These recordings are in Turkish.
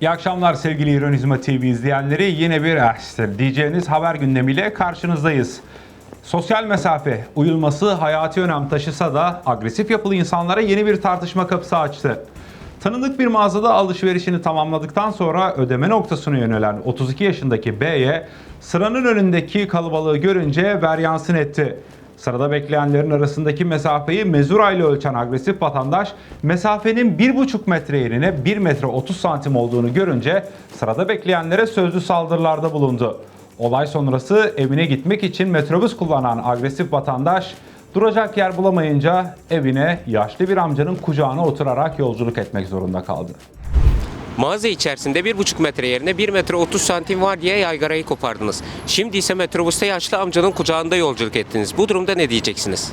İyi akşamlar sevgili İronizma TV izleyenleri. Yine bir işte diyeceğiniz haber gündemiyle karşınızdayız. Sosyal mesafe uyulması hayati önem taşısa da agresif yapılı insanlara yeni bir tartışma kapısı açtı. Tanıdık bir mağazada alışverişini tamamladıktan sonra ödeme noktasına yönelen 32 yaşındaki B'ye sıranın önündeki kalabalığı görünce veryansın etti. Sırada bekleyenlerin arasındaki mesafeyi mezura ile ölçen agresif vatandaş mesafenin 1,5 metre yerine 1 metre 30 santim olduğunu görünce sırada bekleyenlere sözlü saldırılarda bulundu. Olay sonrası evine gitmek için metrobüs kullanan agresif vatandaş duracak yer bulamayınca evine yaşlı bir amcanın kucağına oturarak yolculuk etmek zorunda kaldı. Mağaza içerisinde 1,5 metre yerine 1 metre 30 santim var diye yaygarayı kopardınız. Şimdi ise metrobüste yaşlı amcanın kucağında yolculuk ettiniz. Bu durumda ne diyeceksiniz?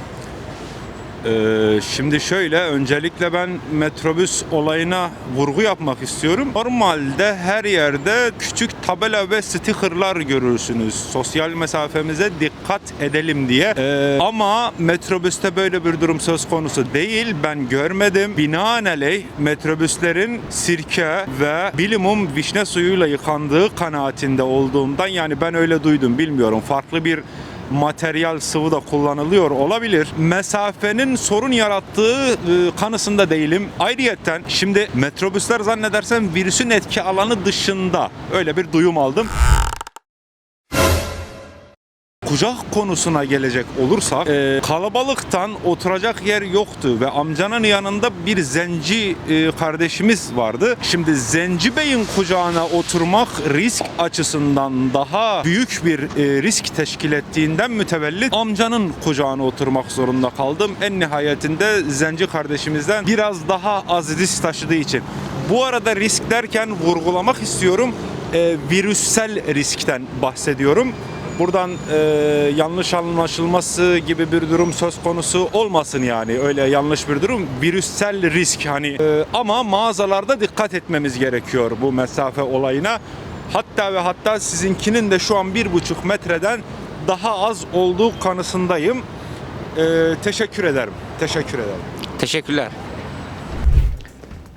Ee, şimdi şöyle öncelikle ben metrobüs olayına vurgu yapmak istiyorum. Normalde her yerde küçük tabela ve stikerler görürsünüz. Sosyal mesafemize dikkat edelim diye. Ee, ama metrobüste böyle bir durum söz konusu değil. Ben görmedim. Binaenaleyh metrobüslerin sirke ve bilimum vişne suyuyla yıkandığı kanaatinde olduğumdan yani ben öyle duydum bilmiyorum. Farklı bir materyal sıvı da kullanılıyor olabilir. Mesafenin sorun yarattığı e, kanısında değilim. Ayrıyeten şimdi metrobüsler zannedersem virüsün etki alanı dışında öyle bir duyum aldım. Kucak konusuna gelecek olursak e, kalabalıktan oturacak yer yoktu ve amcanın yanında bir zenci e, kardeşimiz vardı. Şimdi zenci beyin kucağına oturmak risk açısından daha büyük bir e, risk teşkil ettiğinden mütevellit amcanın kucağına oturmak zorunda kaldım. En nihayetinde zenci kardeşimizden biraz daha az risk taşıdığı için. Bu arada risk derken vurgulamak istiyorum. E, virüssel riskten bahsediyorum. Buradan e, yanlış anlaşılması gibi bir durum söz konusu olmasın yani öyle yanlış bir durum virüssel risk hani E, ama mağazalarda dikkat etmemiz gerekiyor bu mesafe olayına hatta ve hatta sizinkinin de şu an bir buçuk metreden daha az olduğu kanısındayım E, teşekkür ederim teşekkür ederim. Teşekkürler.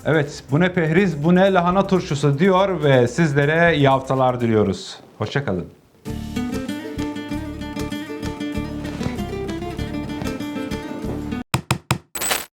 Evet bu ne pehriz bu ne lahana turşusu diyor ve sizlere iyi haftalar diliyoruz. Hoşçakalın.